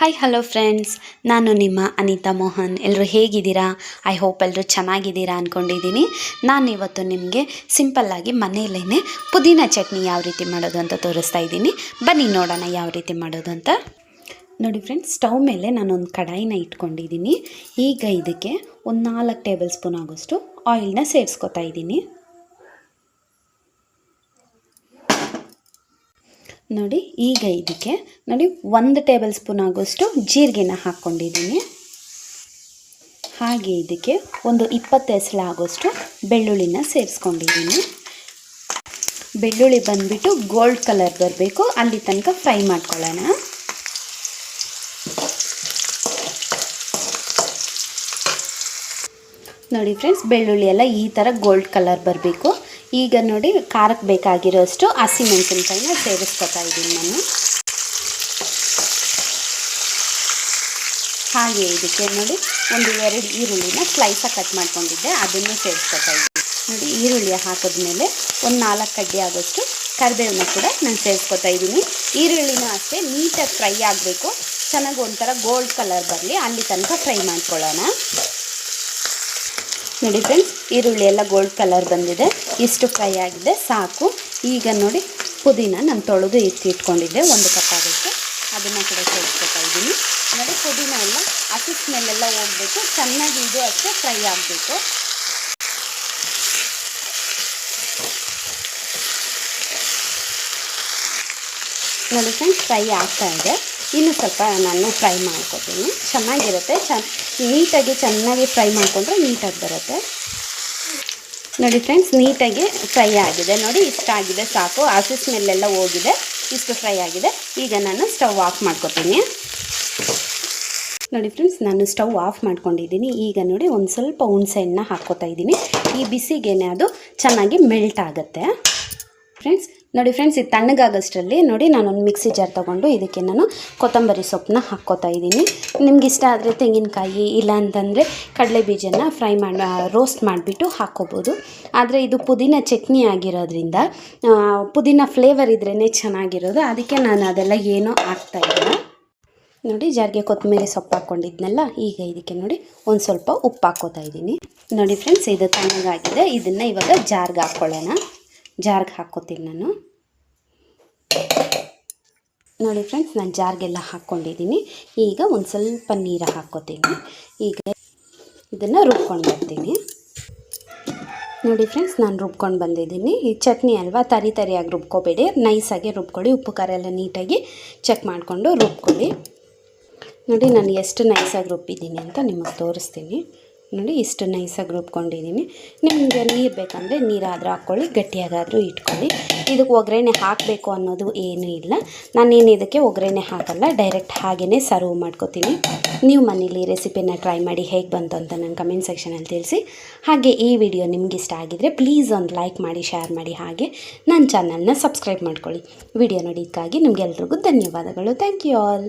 Hi hello friends ನಾನು ನಿಮ್ಮ ಅನಿತಾ ಮೋಹನ್. ಎಲ್ಲರೂ ಹೇಗಿದ್ದೀರಾ? ಐ ಹೋಪ್ ಎಲ್ಲರೂ ಚೆನ್ನಾಗಿದ್ದೀರಾ ಅಂದ್ಕೊಂಡಿದ್ದೀನಿ ನಾನು ಇವತ್ತು ನಿಮಗೆ ಸಿಂಪಲ್ಲಾಗಿ ಮನೆಯಲ್ಲೇ ಪುದೀನ ಚಟ್ನಿ ಯಾವ ರೀತಿ ಮಾಡೋದು ಅಂತ ತೋರಿಸ್ತಾ ಇದ್ದೀನಿ. ಬನ್ನಿ ನೋಡೋಣ ಯಾವ ರೀತಿ ಮಾಡೋದು ಅಂತ. ನೋಡಿ ಫ್ರೆಂಡ್ಸ್ ಸ್ಟವ್ ಮೇಲೆ ನಾನೊಂದು ಕಡಾಯಿನ ಇಟ್ಕೊಂಡಿದ್ದೀನಿ. ಈಗ ಇದಕ್ಕೆ ಒಂದು ನಾಲ್ಕು ಟೇಬಲ್ ಸ್ಪೂನ್ ಆಗೋಷ್ಟು ಆಯಿಲ್ನ ಸೇರಿಸ್ಕೊತಾ ಇದ್ದೀನಿ. ನೋಡಿ, ಈಗ ಇದಕ್ಕೆ ನೋಡಿ, ಒಂದು ಟೇಬಲ್ ಸ್ಪೂನ್ ಆಗೋಷ್ಟು ಜೀರಿಗೆನ ಹಾಕ್ಕೊಂಡಿದ್ದೀನಿ. ಹಾಗೆ ಇದಕ್ಕೆ ಒಂದು ಇಪ್ಪತ್ತು ಎಸಳು ಆಗೋಷ್ಟು ಬೆಳ್ಳುಳ್ಳಿನ ಸೇರಿಸ್ಕೊಂಡಿದ್ದೀನಿ. ಬೆಳ್ಳುಳ್ಳಿ ಬಂದುಬಿಟ್ಟು ಗೋಲ್ಡ್ ಕಲರ್ ಬರಬೇಕು, ಅಲ್ಲಿ ತನಕ ಫ್ರೈ ಮಾಡ್ಕೊಳ್ಳೋಣ. ನೋಡಿ ಫ್ರೆಂಡ್ಸ್ ಬೆಳ್ಳುಳ್ಳಿ ಎಲ್ಲ ಈ ಥರ ಗೋಲ್ಡ್ ಕಲರ್ ಬರಬೇಕು. ಈಗ ನೋಡಿ ಖಾರಕ್ಕೆ ಬೇಕಾಗಿರೋಷ್ಟು ಹಸಿಮೆಣಸಿನ್ಕಾಯಿನ ಸೇರಿಸ್ಕೊತಾ ಇದ್ದೀನಿ ನಾನು. ಹಾಗೆ ಇದಕ್ಕೆ ನೋಡಿ ಒಂದು ಎರಡು ಈರುಳ್ಳಿನ ಸ್ಲೈಸಾಗಿ ಕಟ್ ಮಾಡ್ಕೊಂಡಿದ್ದೆ, ಅದನ್ನು ಸೇರಿಸ್ಕೊತಾ ಇದ್ದೀನಿ. ನೋಡಿ ಈರುಳ್ಳಿ ಹಾಕಿದ್ಮೇಲೆ ಒಂದು ನಾಲ್ಕು ಕಡ್ಡಿ ಆಗೋಷ್ಟು ಕರಿಬೇವನ್ನ ಕೂಡ ನಾನು ಸೇರಿಸ್ಕೊತಾ ಇದ್ದೀನಿ. ಈರುಳ್ಳಿನ ಅಷ್ಟೇ ನೀಟಾಗಿ ಫ್ರೈ ಆಗಬೇಕು. ಚೆನ್ನಾಗಿ ಒಂಥರ ಗೋಲ್ಡ್ ಕಲರ್ ಬರಲಿ, ಅಲ್ಲಿ ತನಕ ಫ್ರೈ ಮಾಡ್ಕೊಳ್ಳೋಣ. ನೋಡಿ ಫ್ರೆಂಡ್ಸ್ ಈರುಳ್ಳಿ ಎಲ್ಲ ಗೋಲ್ಡ್ ಕಲರ್ ಬಂದಿದೆ. ಇಷ್ಟು ಫ್ರೈ ಆಗಿದೆ, ಸಾಕು. ಈಗ ನೋಡಿ, ಪುದೀನ ನಾನು ತೊಳೆದು ಇತ್ತು ಇಟ್ಕೊಂಡಿದ್ದೆ, ಒಂದು ಕಪ್ ಆಗುತ್ತೆ. ಅದನ್ನು ಕೂಡ ಸೇರಿಸ್ಕೊತಾ ಇದ್ದೀನಿ. ನೋಡಿ, ಪುದೀನ ಎಲ್ಲ ಹಸಿ ಸ್ಮೆಲ್ಲೆಲ್ಲ ಹೋಗಬೇಕು ಚೆನ್ನಾಗಿ ಇದು ಅಷ್ಟೇ ಫ್ರೈ ಆಗಬೇಕು ನೋಡಿ ಫ್ರೆಂಡ್ಸ್ ಫ್ರೈ ಆಗ್ತಾ ಇದೆ. ಇನ್ನು ಸ್ವಲ್ಪ ನಾನು ಫ್ರೈ ಮಾಡ್ಕೊತೀನಿ. ಚೆನ್ನಾಗಿರುತ್ತೆ. ಚ ನೀಟಾಗಿ ಚೆನ್ನಾಗಿ ಫ್ರೈ ಮಾಡಿಕೊಂಡ್ರೆ ನೀಟಾಗಿ ಬರುತ್ತೆ. ನೋಡಿ ಫ್ರೆಂಡ್ಸ್, ನೀಟಾಗಿ ಫ್ರೈ ಆಗಿದೆ. ನೋಡಿ, ಇಷ್ಟ ಆಗಿದೆ ಸಾಕು. ಹಸಿ ಸ್ಮೆಲ್ಲೆಲ್ಲ ಹೋಗಿದೆ. ಇಷ್ಟು ಫ್ರೈ ಆಗಿದೆ. ಈಗ ನಾನು ಸ್ಟವ್ ಆಫ್ ಮಾಡ್ಕೊತೀನಿ. ನೋಡಿ ಫ್ರೆಂಡ್ಸ್, ನಾನು ಸ್ಟವ್ ಆಫ್ ಮಾಡ್ಕೊಂಡಿದ್ದೀನಿ. ಈಗ ನೋಡಿ, ಒಂದು ಸ್ವಲ್ಪ ಹುಣಸೆ ಹಣ್ಣು ಹಾಕ್ಕೋತಾ ಇದ್ದೀನಿ. ಈ ಬಿಸಿಗೇನೆ ಅದು ಚೆನ್ನಾಗಿ ಮೆಲ್ಟ್ ಆಗುತ್ತೆ. ಫ್ರೆಂಡ್ಸ್ ನೋಡಿ ಫ್ರೆಂಡ್ಸ್ ಇದು ತಣ್ಣಗಾಗೋಷ್ಟರಲ್ಲಿ ನೋಡಿ ನಾನೊಂದು ಮಿಕ್ಸಿ ಜಾರ್ ತೊಗೊಂಡು ಇದಕ್ಕೆ ನಾನು ಕೊತ್ತಂಬರಿ ಸೊಪ್ಪನ್ನ ಹಾಕ್ಕೋತಾ ಇದ್ದೀನಿ. ನಿಮ್ಗೆ ಇಷ್ಟ ಆದರೆ ತೆಂಗಿನಕಾಯಿ ಇಲ್ಲ ಅಂತಂದರೆ ಕಡಲೆ ಬೀಜನ ಫ್ರೈ ಮಾಡಿ ರೋಸ್ಟ್ ಮಾಡಿಬಿಟ್ಟು ಹಾಕ್ಕೋಬೋದು. ಆದರೆ ಇದು ಪುದೀನ ಚಟ್ನಿ ಆಗಿರೋದ್ರಿಂದ ಪುದೀನ ಫ್ಲೇವರ್ ಇದ್ರೇ ಚೆನ್ನಾಗಿರೋದು. ಅದಕ್ಕೆ ನಾನು ಅದೆಲ್ಲ ಏನೂ ಹಾಕ್ತಾಯಿಲ್ಲ ನೋಡಿ, ಜಾರಿಗೆ ಕೊತ್ತಂಬರಿ ಸೊಪ್ಪು ಹಾಕ್ಕೊಂಡಿದ್ನಲ್ಲ, ಈಗ ಇದಕ್ಕೆ ನೋಡಿ ಒಂದು ಸ್ವಲ್ಪ ಉಪ್ಪು ಹಾಕ್ಕೋತಾ ಇದ್ದೀನಿ. ನೋಡಿ ಫ್ರೆಂಡ್ಸ್ ಇದು ತಣ್ಣಗಾಗಿದೆ. ಇದನ್ನು ಇವಾಗ ಜಾರ್ಗೆ ಹಾಕ್ಕೊಳ್ಳೋಣ. ಜಾರ್ಗೆ ಹಾಕ್ಕೋತೀನಿ ನಾನು. ನೋಡಿ ಫ್ರೆಂಡ್ಸ್ ನಾನು ಜಾರ್ಗೆಲ್ಲ ಹಾಕ್ಕೊಂಡಿದ್ದೀನಿ. ಈಗ ಒಂದು ಸ್ವಲ್ಪ ನೀರು ಹಾಕ್ಕೋತೀನಿ. ಈಗ ಇದನ್ನು ರುಬ್ಕೊಂಡು ಬರ್ತೀನಿ. ನೋಡಿ ಫ್ರೆಂಡ್ಸ್ ನಾನು ರುಬ್ಕೊಂಡು ಬಂದಿದ್ದೀನಿ. ಈ ಚಟ್ನಿ ಅಲ್ವಾ, ತರಿ ತರಿಯಾಗಿ ರುಬ್ಕೋಬೇಡಿ. ನೈಸಾಗಿ ರುಬ್ಕೊಳ್ಳಿ. ಉಪ್ಪು, ಖಾರ ಎಲ್ಲ ನೀಟಾಗಿ ಚೆಕ್ ಮಾಡಿಕೊಂಡು ರುಬ್ಕೊಳ್ಳಿ. ನೋಡಿ, ನಾನು ಎಷ್ಟು ನೈಸಾಗಿ ರುಬ್ಬಿದ್ದೀನಿ ಅಂತ ನಿಮಗೆ ತೋರಿಸ್ತೀನಿ. ನೋಡಿ ಇಷ್ಟು ನೈಸಾಗಿ ರುಬ್ಕೊಂಡಿದ್ದೀನಿ. ನಿಮಗೆ ನೀರು ಬೇಕಂದರೆ ನೀರಾದರೂ ಹಾಕ್ಕೊಳ್ಳಿ, ಗಟ್ಟಿಯಾಗಾದರೂ ಇಟ್ಕೊಳ್ಳಿ. ಇದಕ್ಕೆ ಒಗ್ಗರಣೆ ಹಾಕಬೇಕು ಅನ್ನೋದು ಏನೂ ಇಲ್ಲ. ನಾನೇನು ಇದಕ್ಕೆ ಒಗ್ಗರಣೆ ಹಾಕಲ್ಲ ಡೈರೆಕ್ಟ್ ಹಾಗೇ ಸರ್ವ್ ಮಾಡ್ಕೋತೀನಿ. ನೀವು ಮನೇಲಿ ರೆಸಿಪಿನ ಟ್ರೈ ಮಾಡಿ ಹೇಗೆ ಬಂತು ಅಂತ ನನ್ನ ಕಮೆಂಟ್ ಸೆಕ್ಷನಲ್ಲಿ ತಿಳಿಸಿ. ಹಾಗೆ ಈ ವಿಡಿಯೋ ನಿಮ್ಗೆ ಇಷ್ಟ ಆಗಿದರೆ ಪ್ಲೀಸ್ ಒಂದು ಲೈಕ್ ಮಾಡಿ ಶೇರ್ ಮಾಡಿ ಹಾಗೆ ನನ್ನ ಚಾನಲ್ನ ಸಬ್ಸ್ಕ್ರೈಬ್ ಮಾಡ್ಕೊಳ್ಳಿ. ವಿಡಿಯೋ ನೋಡಿದ್ದಕ್ಕಾಗಿ ನಿಮಗೆಲ್ರಿಗೂ ಧನ್ಯವಾದಗಳು. Thank you all